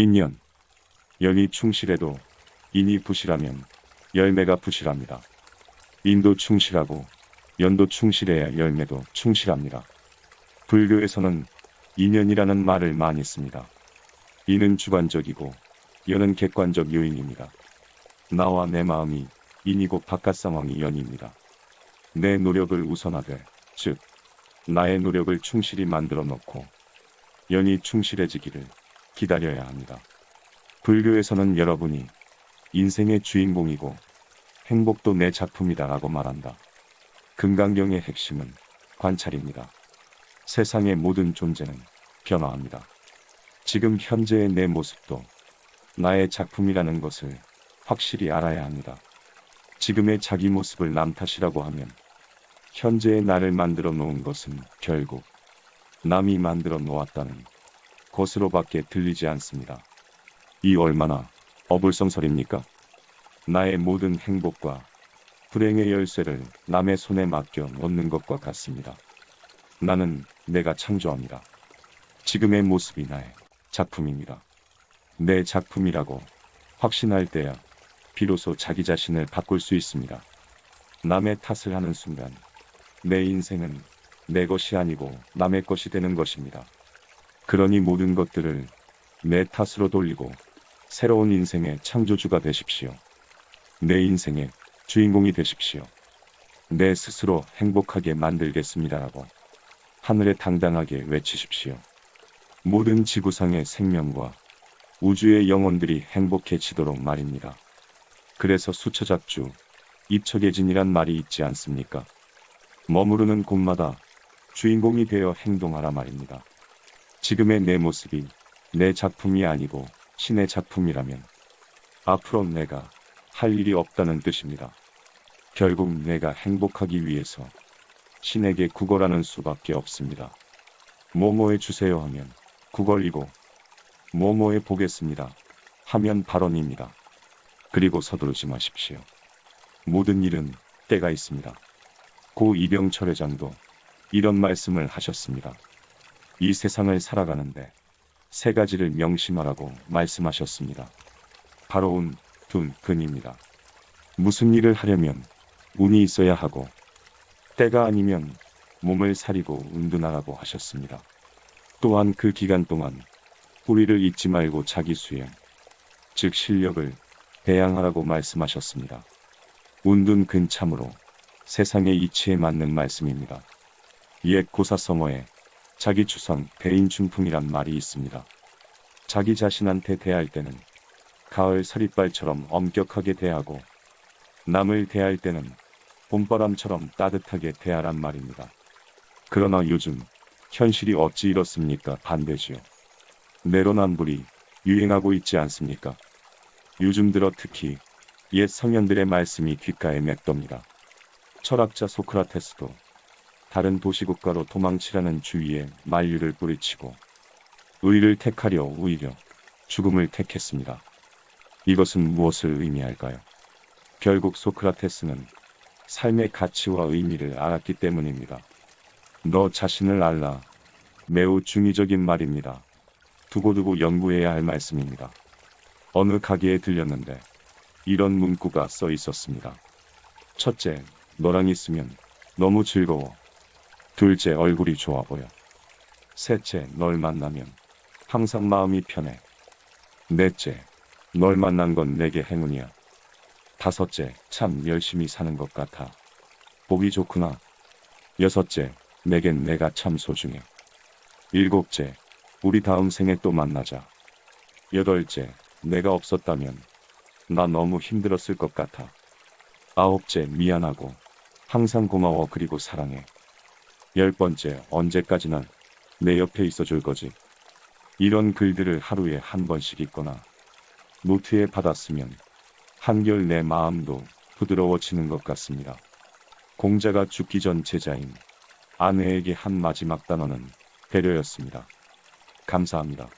인연. 연이 충실해도 인이 부실하면 열매가 부실합니다. 인도 충실하고 연도 충실해야 열매도 충실합니다. 불교에서는 인연이라는 말을 많이 씁니다. 인은 주관적이고 연은 객관적 요인입니다. 나와 내 마음이 인이고 바깥 상황이 연입니다. 내 노력을 우선하되, 즉, 나의 노력을 충실히 만들어 놓고 연이 충실해지기를 기다려야 합니다. 불교에서는 여러분이 인생의 주인공이고 행복도 내 작품이다라고 말한다. 금강경의 핵심은 관찰입니다. 세상의 모든 존재는 변화합니다. 지금 현재의 내 모습도 나의 작품이라는 것을 확실히 알아야 합니다. 지금의 자기 모습을 남 탓이라고 하면 현재의 나를 만들어 놓은 것은 결국 남이 만들어 놓았다는 것으로밖에 들리지 않습니다. 이 얼마나 어불성설입니까? 나의 모든 행복과 불행의 열쇠를 남의 손에 맡겨 놓는 것과 같습니다. 나는 내가 창조합니다. 지금의 모습이 나의 작품입니다. 내 작품이라고 확신할 때야 비로소 자기 자신을 바꿀 수 있습니다. 남의 탓을 하는 순간 내 인생은 내 것이 아니고 남의 것이 되는 것입니다. 그러니 모든 것들을 내 탓으로 돌리고 새로운 인생의 창조주가 되십시오. 내 인생의 주인공이 되십시오. 내 스스로 행복하게 만들겠습니다라고 하늘에 당당하게 외치십시오. 모든 지구상의 생명과 우주의 영혼들이 행복해지도록 말입니다. 그래서 수처작주, 입처계진이란 말이 있지 않습니까? 머무르는 곳마다 주인공이 되어 행동하라 말입니다. 지금의 내 모습이 내 작품이 아니고 신의 작품이라면 앞으로 내가 할 일이 없다는 뜻입니다. 결국 내가 행복하기 위해서 신에게 구걸하는 수밖에 없습니다. 뭐뭐해 주세요 하면 구걸이고 뭐뭐해 보겠습니다 하면 발언입니다. 그리고 서두르지 마십시오. 모든 일은 때가 있습니다. 고 이병철 회장도 이런 말씀을 하셨습니다. 이 세상을 살아가는데 세 가지를 명심하라고 말씀하셨습니다. 바로 운, 둔, 근입니다. 무슨 일을 하려면 운이 있어야 하고 때가 아니면 몸을 사리고 운둔하라고 하셨습니다. 또한 그 기간 동안 뿌리를 잊지 말고 자기 수행, 즉 실력을 배양하라고 말씀하셨습니다. 운둔 근참으로 세상의 이치에 맞는 말씀입니다. 옛 고사성어에 자기 추상 대인춘풍이란 말이 있습니다. 자기 자신한테 대할 때는 가을 서리발처럼 엄격하게 대하고 남을 대할 때는 봄바람처럼 따뜻하게 대하란 말입니다. 그러나 요즘 현실이 어찌 이렇습니까? 반대지요. 내로남불이 유행하고 있지 않습니까? 요즘 들어 특히 옛 성현들의 말씀이 귓가에 맴돕니다. 철학자 소크라테스도 다른 도시국가로 도망치라는 주위에 만류를 뿌리치고 의를 택하려 오히려 죽음을 택했습니다. 이것은 무엇을 의미할까요? 결국 소크라테스는 삶의 가치와 의미를 알았기 때문입니다. 너 자신을 알라. 매우 중의적인 말입니다. 두고두고 연구해야 할 말씀입니다. 어느 가게에 들렸는데 이런 문구가 써 있었습니다. 첫째, 너랑 있으면 너무 즐거워. 둘째, 얼굴이 좋아 보여. 셋째, 널 만나면 항상 마음이 편해. 넷째, 널 만난 건 내게 행운이야. 다섯째, 참 열심히 사는 것 같아. 보기 좋구나. 여섯째, 내겐 내가 참 소중해. 일곱째, 우리 다음 생에 또 만나자. 여덟째, 내가 없었다면 나 너무 힘들었을 것 같아. 아홉째, 미안하고 항상 고마워 그리고 사랑해. 열 번째, 언제까지나 내 옆에 있어 줄 거지. 이런 글들을 하루에 한 번씩 읽거나 노트에 받았으면 한결 내 마음도 부드러워지는 것 같습니다. 공자가 죽기 전 제자인 아내에게 한 마지막 단어는 배려였습니다. 감사합니다.